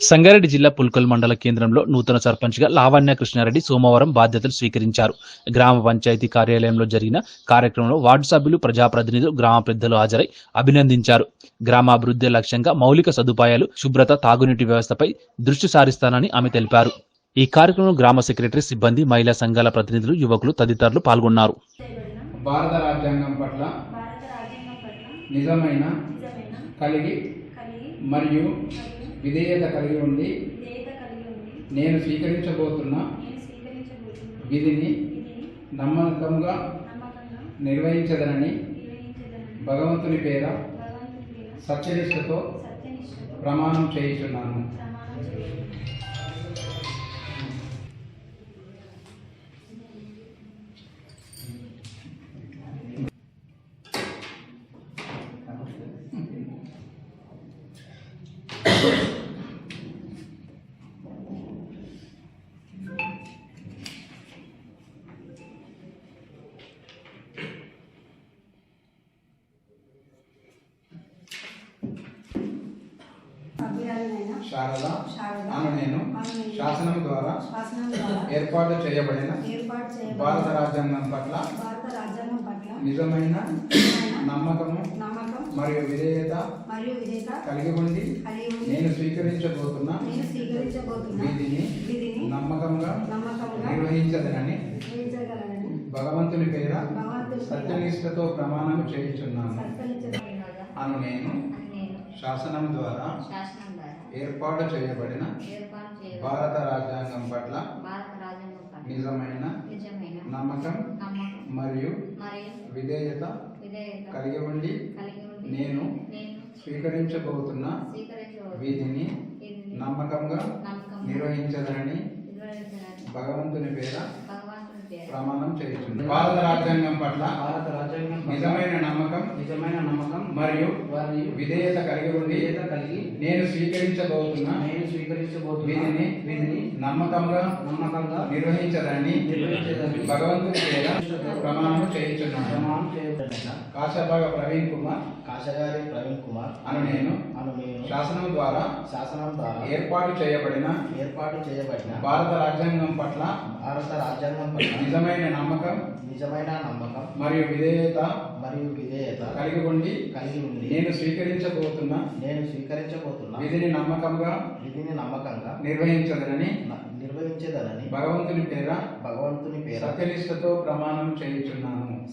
సంగారెడ్డి జిల్లా పుల్కల్ మండల కేంద్రంలో నూతన సర్పంచ్గా లావణ్య కృష్ణారెడ్డి సోమవారం బాధ్యతలు స్వీకరించారు. గ్రామ పంచాయతీ కార్యాలయంలో జరిగిన కార్యక్రమంలో వార్డు సభ్యులు ప్రజాప్రతినిధులు గ్రామ పెద్దలు హాజరై అభినందించారు. గ్రామాభివృద్ధి లక్ష్యంగా మౌలిక సదుపాయాలు శుభ్రత తాగునీటి వ్యవస్థపై దృష్టి సారిస్తానని ఆమె తెలిపారు. ఈ కార్యక్రమంలో గ్రామ సెక్రటరీ సిబ్బంది మహిళా సంఘాల ప్రతినిధులు యువకులు తదితరులు పాల్గొన్నారు. భారత రాజ్యాంగం పట్ల నిజమైన నిజమైన కలిగి మరియు విధేయత కలిగి ఉండి నేను స్వీకరించబోతున్న నేను స్వీకరించబోతున్న విధిని నమ్మకంగా నిర్వహించదనని భగవంతుని పేర సత్యనిష్టతో ప్రమాణం చేయుచున్నాను. శారద? అను నేను. శాసనం ద్వారా ఏర్పాటు చేయబడిన భారత రాజ్యాంగం పట్ల నిజమైన నమ్మకము నమ్మకం మరియు విధేయత కలిగి ఉండి నేను స్వీకరించబోతున్న విధిని విధిని నమ్మకంగా నిర్వహించదనని భగవంతుని పేర సత్యనిష్టతో ప్రమాణం చేయుచున్నాను. అని నేను శాసనం ద్వారా శాసనం ద్వారా ఏర్పాటు చేయబడిన ఏర్పాటు చేయబడిన భారత రాజ్యాంగం పట్ల భారత రాజ్యాంగం పట్ల నిజమైన నిజమైన నమ్మకం నమ్మకం మరియు మరియు విధేయత విధేయత కలిగి ఉండి నేను నేను స్వీకరించబోతున్న స్వీకరించబోతున్న విధిని నమ్మకంగా నిర్వహించడానికి భగవంతుని పేర భగవంతుని పేర ప్రమాణం చేయుచున్నాను. భారత రాజ్యాంగం పట్ల భారత రాజ్యాంగం నిజమైన నమ్మకం నిజమైన నమ్మకం మరియు విధేయత కలిగి ఉండి కలిగి నేను స్వీకరించబోతున్న. నేను స్వీకరించబోతున్న. విధిని నమ్మకంగా నమ్మకంగా నిర్వహించదని భగవంతుని పేర ప్రమాణం చేయుచున్నాను. ప్రమాణం చేయబడిన కాశభాగ ప్రవీణ్ కుమార్ కాశగారి ప్రవీణ్ కుమార్ అను నేను అను నేను శాసనం ద్వారా శాసనం ద్వారా ఏర్పాటు చేయబడిన ఏర్పాటు చేయబడిన భారత రాజ్యాంగం పట్ల భారత రాజ్యాంగం పట్ల నిజమైన నమ్మకం నిజమైన నమ్మకం మరియు విధేయత మరియు విధేయత కలిగి ఉండి కలిగి ఉంది నేను స్వీకరించబోతున్న. నేను స్వీకరించబోతున్న. విధిని నమ్మకంగా విధిని నమ్మకంగా నిర్వహించదనని నిర్వహించేదనని భగవంతుని పేర భగవంతుని పేర సత్యనిష్టతో ప్రమాణం చేయుచున్నాను.